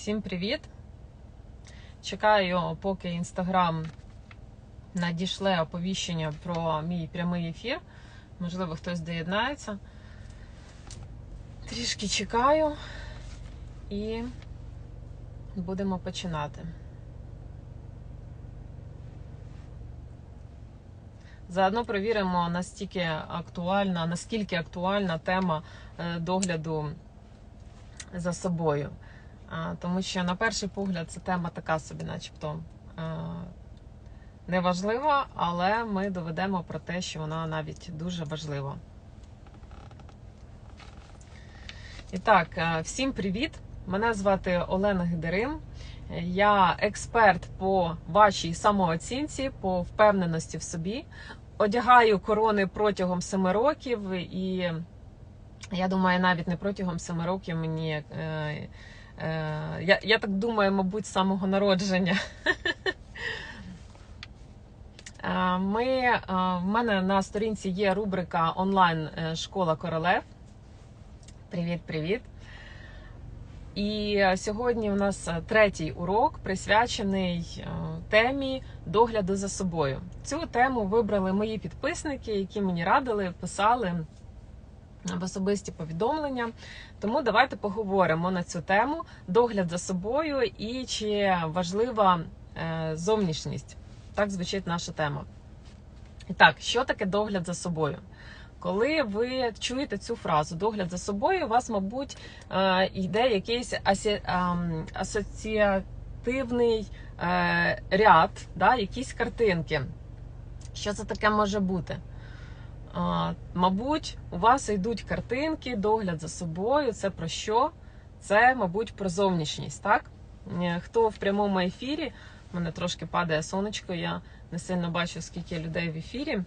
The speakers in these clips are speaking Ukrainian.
Всім привіт! Чекаю, поки інстаграм надішле оповіщення про мій прямий ефір. Можливо, хтось доєднається. Трішки чекаю і будемо починати. Заодно перевіримо, настільки актуальна, наскільки актуальна тема е, догляду за собою. Тому що, на перший погляд, ця тема така собі, начебто е, неважлива, але ми доведемо про те, що вона навіть дуже важлива. І так, е, всім привіт! Мене звати Олена Гидерим. Я експерт по вашій самооцінці, по впевненості в собі. Одягаю корони протягом семи років, і я думаю, навіть не протягом семи років мені. Е, я, я так думаю, мабуть, з самого народження. Е, Ми, е, в мене на сторінці є рубрика онлайн е, Школа королев. Привіт-привіт! І е, сьогодні у нас е, третій урок присвячений е, темі догляду за собою. Цю тему вибрали мої підписники, які мені радили, писали в особисті повідомлення. Тому давайте поговоримо на цю тему догляд за собою і чи важлива е, зовнішність. Так звучить наша тема. І так, що таке догляд за собою? Коли ви чуєте цю фразу догляд за собою, у вас, мабуть, е, йде якийсь асі- асоціативний е, ряд, да, якісь картинки. Що це таке може бути? Мабуть, у вас йдуть картинки, догляд за собою. Це про що? Це, мабуть, про зовнішність, так? Е, Хто в прямому ефірі, у мене трошки падає сонечко, я не сильно бачу, скільки людей в ефірі.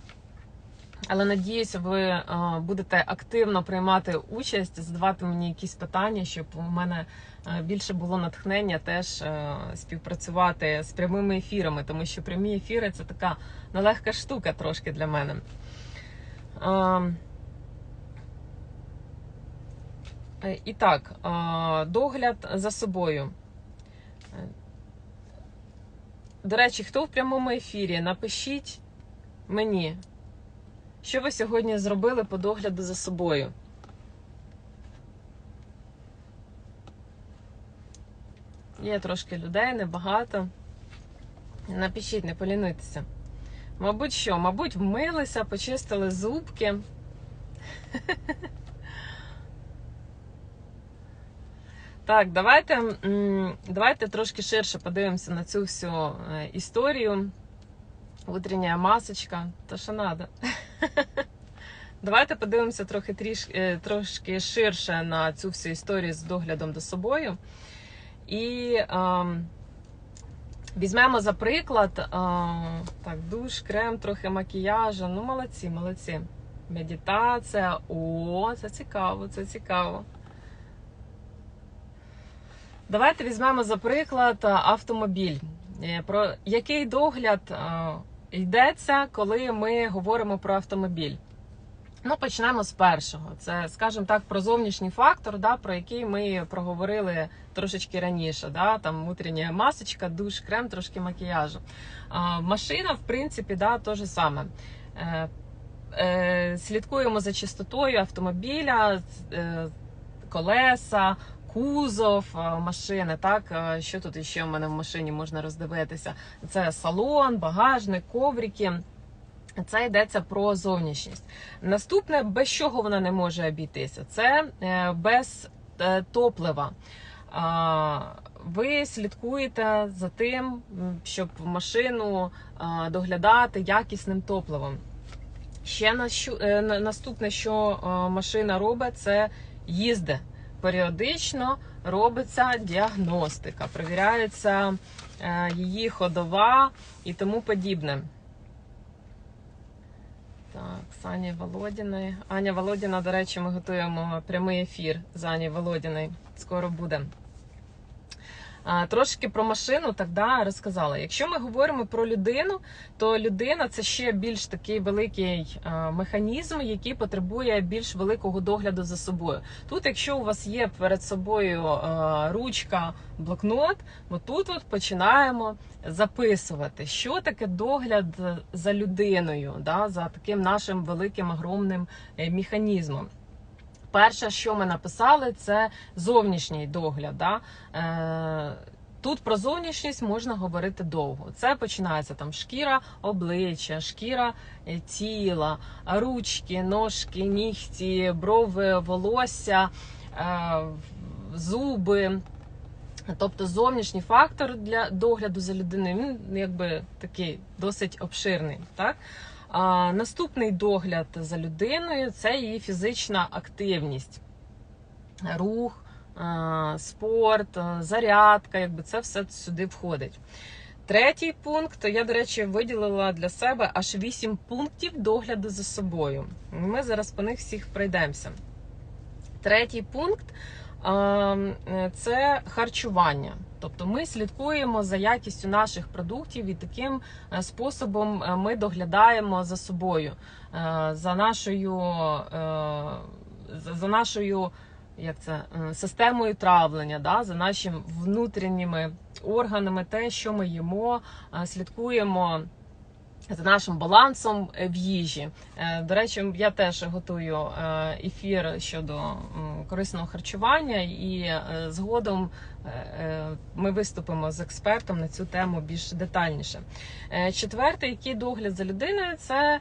Але надіюся, ви е, будете активно приймати участь, задавати мені якісь питання, щоб у мене е, більше було натхнення теж співпрацювати з прямими ефірами, тому що прямі ефіри це така нелегка штука трошки для мене. Е, І так, догляд за собою. Е, До речі, хто в прямому ефірі, напишіть мені. Що ви сьогодні зробили по догляду за собою? Є трошки людей, небагато. Напишіть, не полінуйтеся. Мабуть, що? Мабуть, вмилися, почистили зубки. Так, давайте, давайте трошки ширше подивимося на цю всю е, історію. Утренняя масочка, то що надо. Давайте подивимося трохи тріш, е, трошки ширше на цю всю історію з доглядом за собою. І ем, візьмемо за приклад ем, так, душ, крем, трохи макіяжу. Ну, молодці, молодці. Медитація. О, це цікаво, це цікаво. Давайте візьмемо за приклад автомобіль. Е, Про який догляд а, йдеться, коли ми говоримо про автомобіль? Ну, почнемо з першого. Це, скажімо так, про зовнішній фактор, да, про який ми проговорили трошечки раніше. Да, Там утрення масочка, душ, крем, трошки макіяжу. А, машина, в принципі, да, то же саме. Е, е, слідкуємо за чистотою автомобіля, е, колеса, кузов е, машини. Так, Е, що тут ще в мене в машині можна роздивитися? Це салон, багажник, коврики. Це йдеться про зовнішність. Наступне, без чого вона не може обійтися, це е, без е, топлива. Ви слідкуєте за тим, щоб машину доглядати якісним топливом. Ще е, на- наступне, що машина робить, це їзде. Періодично робиться діагностика, перевіряється її ходова і тому подібне. Так, з Ані Володіною. Аня Володіна, до речі, ми готуємо прямий ефір з Ані Володіною. Скоро буде. Трошки про машину так да, розказала. Якщо ми говоримо про людину, то людина це ще більш такий великий механізм, який потребує більш великого догляду за собою. Тут, якщо у вас є перед собою ручка, блокнот, ми тут от починаємо записувати, що таке догляд за людиною, да, за таким нашим великим огромним е, механізмом. Перше, що ми написали, це зовнішній догляд. Да? Е, Тут про зовнішність можна говорити довго. Це починається там шкіра обличчя, шкіра е, тіла, ручки, ножки, нігті, брови, волосся, е, зуби. Тобто зовнішній фактор для догляду за людиною він якби такий досить обширний. Так? Наступний догляд за людиною це її фізична активність, рух, спорт, зарядка, якби це все сюди входить. Третій пункт, я, до речі, виділила для себе аж вісім пунктів догляду за собою. Ми зараз по них всіх пройдемося. Третій пункт це харчування. Тобто ми слідкуємо за якістю наших продуктів і таким е, способом е, ми доглядаємо за собою, е, за нашою за нашою як це, системою травлення, да, за нашими внутрішніми органами, те, що ми їмо, слідкуємо за нашим балансом е, в їжі. Е, до речі, я теж готую е, ефір щодо корисного харчування, і згодом ми виступимо з експертом на цю тему більш детальніше. Четвертий, який догляд за людиною, це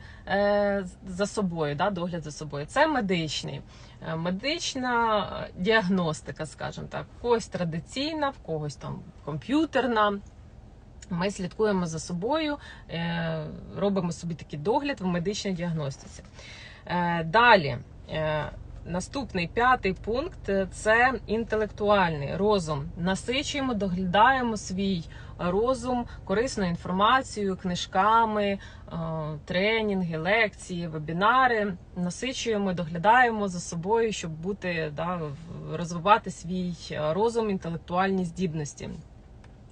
за собою. да, Догляд за собою. Це медичний. Медична діагностика, скажімо так, в когось традиційна, в когось там комп'ютерна. Ми слідкуємо за собою, е, робимо собі такий догляд в медичній діагностиці. Е, далі, е, наступний п'ятий пункт це інтелектуальний розум. Насичуємо, доглядаємо свій розум корисною інформацією, книжками, тренінги, лекції, вебінари. Насичуємо, доглядаємо за собою, щоб бути да, розвивати свій розум, інтелектуальні здібності.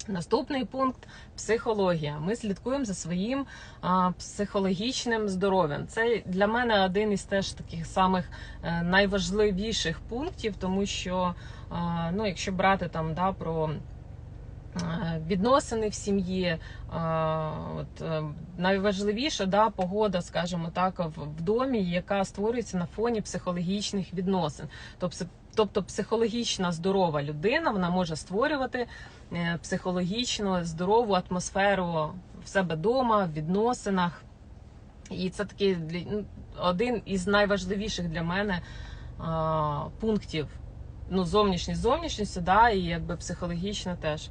Наступний пункт психологія. Ми слідкуємо за своїм а, психологічним здоров'ям. Це для мене один із теж таких самих е, найважливіших пунктів, тому що а, ну, якщо брати там да, про е, відносини в сім'ї, от е, найважливіша да, погода, скажімо так, в домі, яка створюється на фоні психологічних відносин. Тобто, тобто психологічна здорова людина вона може створювати. Е, психологічно здорову атмосферу в себе вдома, в відносинах. І це такий ну, один із найважливіших для мене а, пунктів. Ну, зовнішність зовнішністю, да, і якби психологічно теж.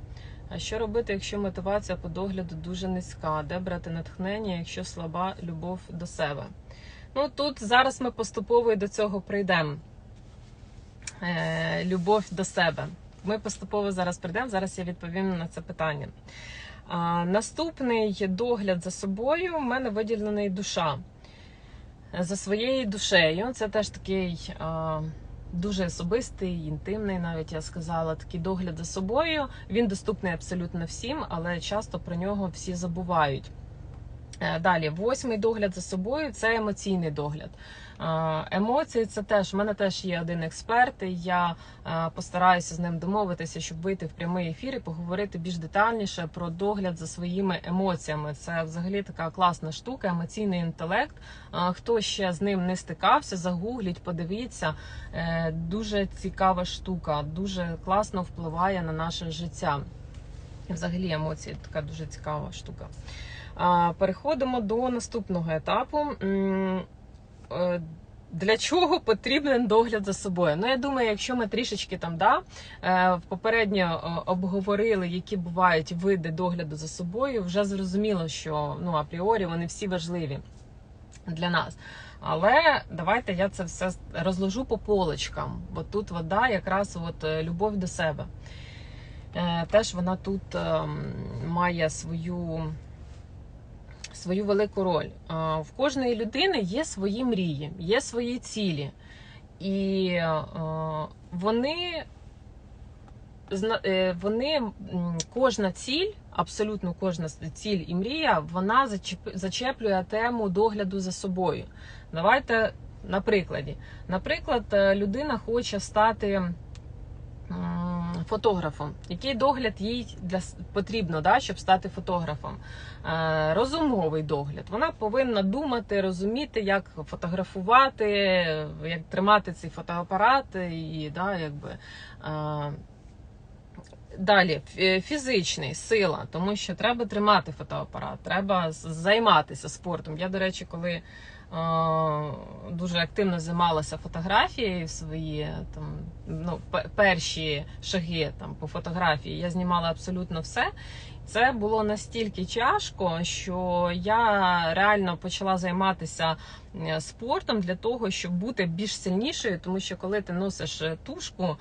А що робити, якщо мотивація по догляду дуже низька? Де брати натхнення, якщо слаба любов до себе? Ну тут зараз ми поступово і до цього прийдемо. Е, Любов до себе. Ми поступово зараз прийдемо. Зараз я відповім на це питання. Наступний догляд за собою у мене виділений душа. За своєю душею. Це теж такий дуже особистий, інтимний, навіть я сказала, такий догляд за собою. Він доступний абсолютно всім, але часто про нього всі забувають. Е, далі, восьмий догляд за собою це емоційний догляд. Емоції це теж в мене теж є один експерт. Я постараюся з ним домовитися, щоб вийти в прямий ефір і поговорити більш детальніше про догляд за своїми емоціями. Це взагалі така класна штука, емоційний інтелект. Хто ще з ним не стикався, загугліть, подивіться. Е, дуже цікава штука, дуже класно впливає на наше життя. Взагалі, емоції така дуже цікава штука. Переходимо до наступного етапу. Е, для чого потрібен догляд за собою? Ну, я думаю, якщо ми трішечки там да, е, попередньо е, обговорили, які бувають види догляду за собою, вже зрозуміло, що ну, апріорі вони всі важливі для нас. Але давайте я це все розложу по полочкам, бо тут вода якраз от любов до себе. Теж вона тут ем, має свою свою велику роль. В кожної людини є свої мрії, є свої цілі. І вони е, вони кожна ціль, абсолютно кожна ціль і мрія, вона зачеплює тему догляду за собою. Давайте на прикладі. Наприклад, е, людина хоче стати фотографом. Який догляд їй для потрібно, да, щоб стати фотографом? Е, розумовий догляд. Вона повинна думати, розуміти, як фотографувати, як тримати цей фотоапарат і да, якби. Е, Далі фізичний сила, тому що треба тримати фотоапарат, треба займатися спортом. Я, до речі, коли дуже активно займалася фотографією свої там ну перші шаги там по фотографії, я знімала абсолютно все. Це було настільки тяжко, що я реально почала займатися е, спортом для того, щоб бути більш сильнішою, тому що коли ти носиш е, тушку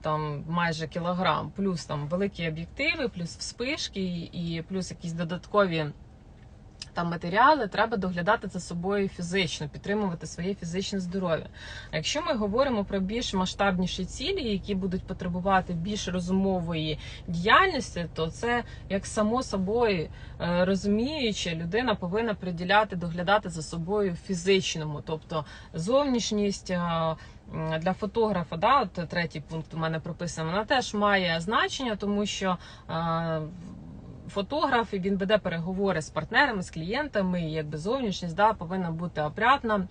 там майже кілограм, плюс там великі об'єктиви, плюс вспишки і плюс якісь додаткові. Там матеріали треба доглядати за собою фізично, підтримувати своє фізичне здоров'я. А якщо ми говоримо про більш масштабніші цілі, які будуть потребувати більш розумової діяльності, то це як само собою е, розуміючи, людина повинна приділяти, доглядати за собою фізичному, тобто зовнішність. е, Для фотографа, да, от третій пункт у мене прописано, вона теж має значення, тому що е, фотограф і він веде переговори з партнерами, з клієнтами, і якби зовнішність да, повинна бути опрятна.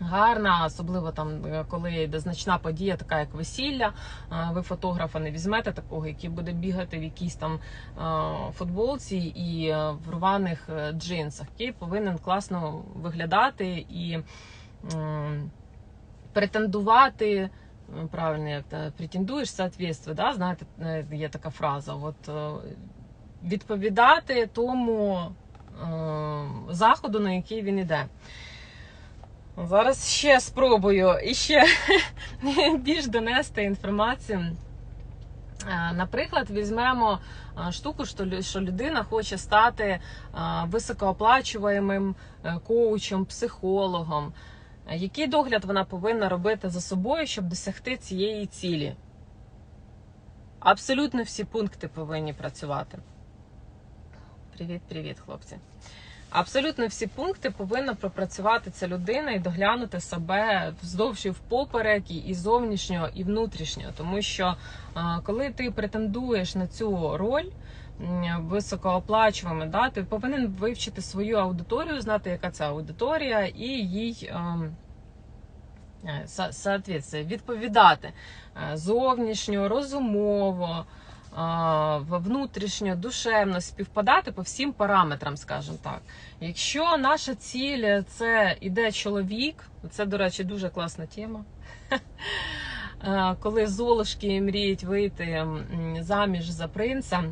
Гарна, особливо там, е, коли йде значна подія, така як весілля. Е, Ви фотографа не візьмете такого, який буде бігати в якійсь там е, футболці і в рваних джинсах, який повинен класно виглядати і претендувати. Правильно, як те, претендуєш соответствие, да? знаєте, є така фраза. От відповідати тому е, заходу, на який він іде. Зараз ще спробую і ще більш донести інформацію. Е, Наприклад, візьмемо е, штуку, що людина хоче стати е, високооплачуваємим коучем, психологом. Який догляд вона повинна робити за собою, щоб досягти цієї цілі? Абсолютно всі пункти повинні працювати. Привіт, привіт, хлопці. Абсолютно всі пункти повинна пропрацювати ця людина і доглянути себе вздовж і впоперек, і- зовнішнього, і внутрішнього. Тому що коли ти претендуєш на цю роль м, да, ти повинен вивчити свою аудиторію, знати, яка це аудиторія, і їй. ем, е, відповідати е, зовнішньо, розумово, е, внутрішньо, душевно співпадати по всім параметрам, скажімо так. Якщо наша ціль це іде чоловік, це, до речі, дуже класна тема. Е, Коли золушки мріють вийти заміж за принца,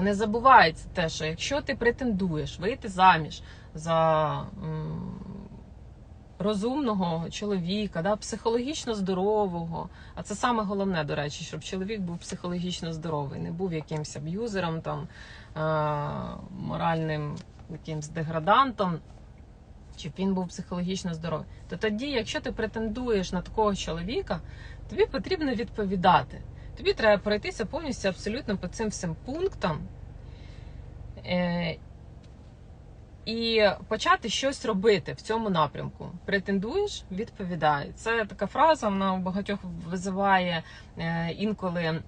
не забувається те, що якщо ти претендуєш вийти заміж за розумного чоловіка, да, психологічно здорового. А це саме головне, до речі, щоб чоловік був психологічно здоровий, не був якимось аб'юзером, там, е- моральним якимсь деградантом, щоб він був психологічно здоровий. То тоді, якщо ти претендуєш на такого чоловіка, тобі потрібно відповідати. Тобі треба пройтися повністю абсолютно по цим всім пунктам. І почати щось робити в цьому напрямку. Претендуєш, відповідай. Це така фраза, вона у багатьох визиває е, інколи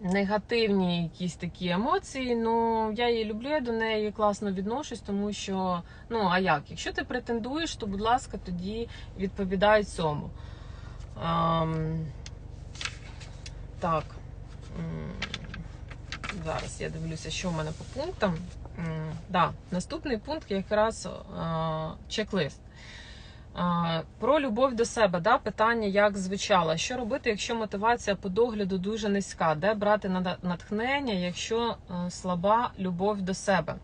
негативні якісь такі емоції. Ну я її люблю, я до неї класно відношусь, тому що ну а як? Якщо ти претендуєш, то будь ласка, тоді відповідай цьому. Ем, так. Зараз я дивлюся, що в мене по пунктам. Да, наступний пункт якраз а, чек-лист. А, Про любов до себе, да, питання як звучало. Що робити, якщо мотивація по догляду дуже низька? Де брати натхнення, якщо е, слаба любов до себе?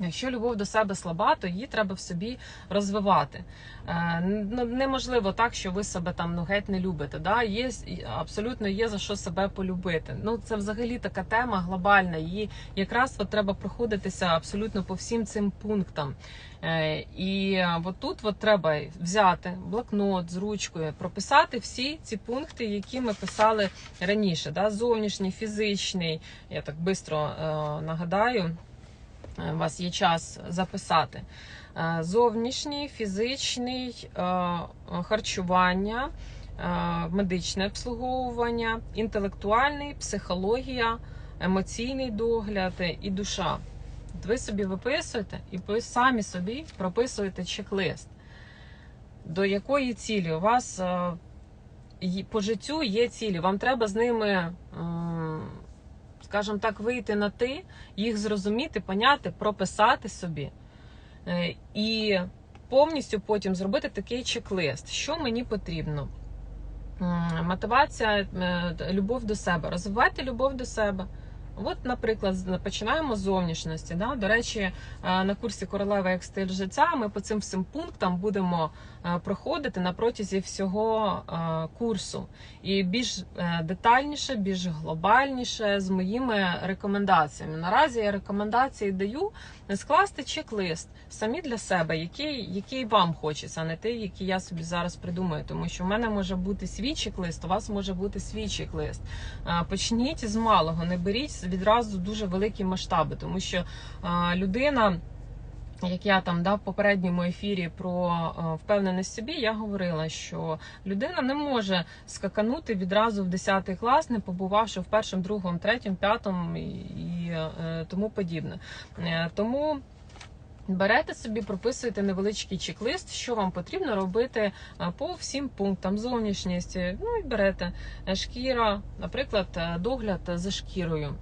Якщо любов до себе слаба, то її треба в собі розвивати. Е, ну, неможливо так, що ви себе там ну, геть не любите. Да? Є абсолютно є за що себе полюбити. Ну це взагалі така тема глобальна. Її якраз от треба проходитися абсолютно по всім цим пунктам. Е, і от тут от треба взяти блокнот з ручкою, прописати всі ці пункти, які ми писали раніше. Да? Зовнішній, фізичний. Я так швидко е, нагадаю. Е, у вас є час записати. Е, зовнішній, фізичний е, харчування, медичне обслуговування, інтелектуальний, психологія, емоційний догляд і душа. ви собі виписуєте і ви самі собі прописуєте чек-лист, до якої цілі у вас по життю є цілі. Вам треба з ними скажімо так, вийти на ти, їх зрозуміти, поняти, прописати собі. Е, і повністю потім зробити такий чек-лист, що мені потрібно. Мотивація, е, любов до себе. Розвивайте любов до себе. От, наприклад, починаємо з зовнішності. Да? До речі, е, на курсі королева як стиль життя ми по цим всім пунктам будемо е, проходити на протязі всього е, курсу. І більш детальніше, більш глобальніше з моїми рекомендаціями. Наразі я рекомендації даю скласти чек-лист самі для себе, який який вам хочеться, а не той, який я собі зараз придумаю. Тому що в мене може бути свій чек-лист, у вас може бути свій чек-лист. Почніть з малого, не беріть відразу дуже великі масштаби, тому що людина. Як я там да, в попередньому ефірі про впевненість собі, я говорила, що людина не може скаканути відразу в 10 клас, не побувавши в першому, другому, третьому, п'ятому і, е, тому подібне. Е, тому Берете собі, прописуєте невеличкий чек-лист, що вам потрібно робити по всім пунктам зовнішність. Ну і берете е, шкіра, наприклад, догляд за шкірою.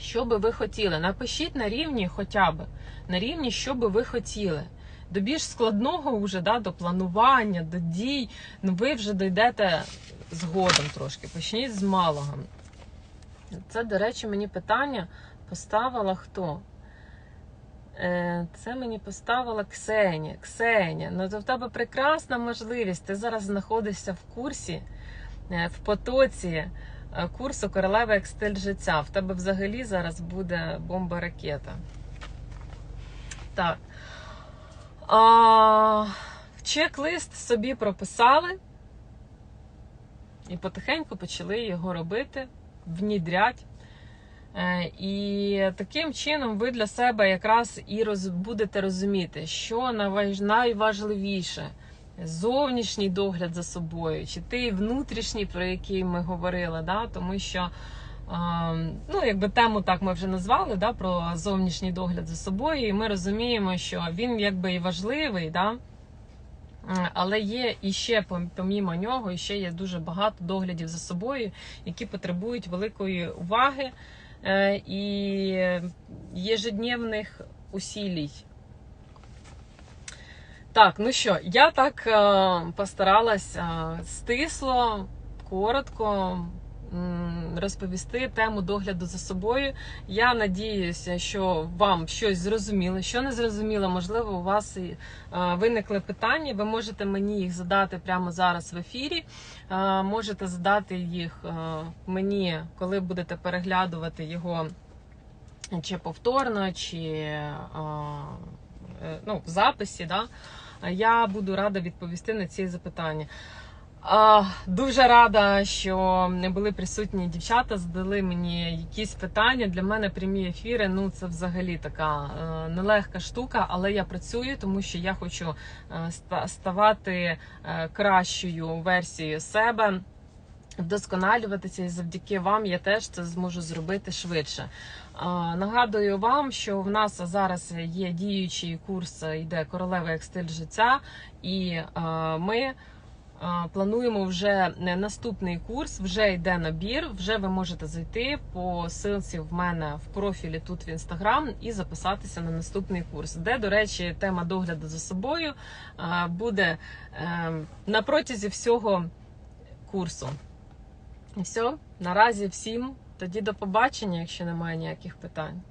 Що би ви хотіли? Напишіть на рівні хоча б на рівні, що би ви хотіли. До більш складного вже да, до планування, до дій. Ну, ви вже дійдете згодом трошки. Почніть з малого. Це, до речі, мені питання поставила хто? Е, це мені поставила Ксенія. Ксенія, ну то в тебе прекрасна можливість. Ти зараз знаходишся в курсі, е, в потоці. Е, курсу королева як стиль життя. В тебе взагалі зараз буде бомба-ракета. Так. А, Чек-лист собі прописали і потихеньку почали його робити, внідрять. Е, і таким чином ви для себе якраз і роз, будете розуміти, що найважливіше зовнішній догляд за собою, чи той внутрішній, про який ми говорили, да? тому що ну, якби тему так ми вже назвали да, про зовнішній догляд за собою, і ми розуміємо, що він якби і важливий, да? але є і ще помімо нього, і є дуже багато доглядів за собою, які потребують великої уваги е, і єжедневних усілій. Так, ну що, я так е, постаралась е, стисло, коротко розповісти тему догляду за собою. Я надіюся, що вам щось зрозуміло, що не зрозуміло, можливо, у вас і е, виникли питання. Ви можете мені їх задати прямо зараз в ефірі. Е, можете задати їх е, мені, коли будете переглядувати його чи повторно, чи е, е, ну, в записі. Да? Я буду рада відповісти на ці запитання. Дуже рада, що були присутні дівчата, задали мені якісь питання. Для мене прямі ефіри. Ну це взагалі така е, нелегка штука, але я працюю, тому що я хочу е, ставати е, кращою версією себе, вдосконалюватися, і завдяки вам я теж це зможу зробити швидше. Нагадую вам, що в нас зараз є діючий курс, йде королева як стиль життя, і ми. Плануємо вже наступний курс, вже йде набір. Вже ви можете зайти по ссылці в мене в профілі тут в інстаграм і записатися на наступний курс, де, до речі, тема догляду за собою буде ем, на протязі всього курсу. Все, наразі всім. Тоді до побачення, якщо немає ніяких питань.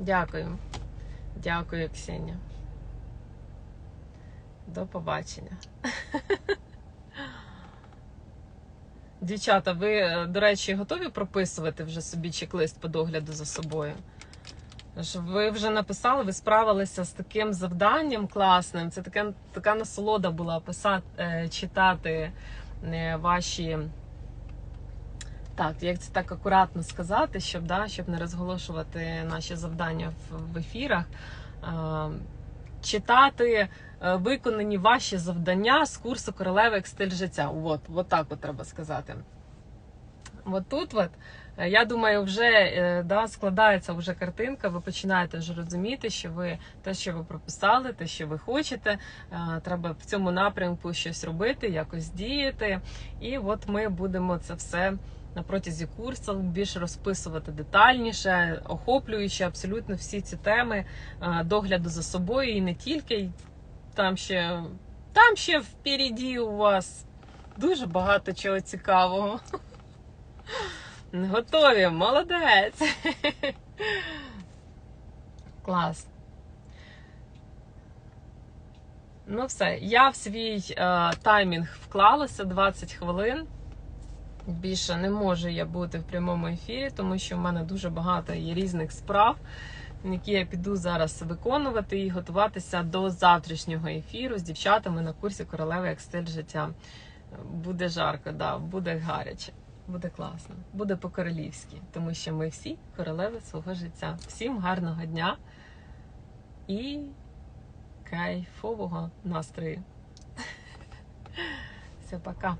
Дякую, дякую, Ксенія. До побачення. Дівчата, ви, е, до речі, готові прописувати вже собі чек-лист по догляду за собою? Ви вже написали, ви справилися з таким завданням класним. Це така, така насолода була писати, е, читати е, ваші. Так, як це так акуратно сказати, щоб, да, щоб не розголошувати наші завдання в, в ефірах. Читати е, виконані ваші завдання з курсу королеви як стиль життя. От, от так от треба сказати. От тут, от, е, я думаю, вже е, да, складається вже картинка. Ви починаєте вже розуміти, що ви те, що ви прописали, те, що ви хочете, треба в цьому напрямку щось робити, якось діяти. І от ми будемо це все на протязі курсу більш розписувати детальніше, охоплюючи абсолютно всі ці теми е, догляду за собою і не тільки. Там ще, там ще впереді у вас дуже багато чого цікавого. Готові, молодець. Клас. Ну, все, я в свій е, таймінг вклалася 20 хвилин. Більше не можу я бути в прямому ефірі, тому що в мене дуже багато є різних справ, які я піду зараз виконувати і готуватися до завтрашнього ефіру з дівчатами на курсі королеви як стиль життя. Буде жарко, да, буде гаряче, буде класно, буде по-королівськи, тому що ми всі королеви свого життя. Всім гарного дня і кайфового настрою. Все, пока.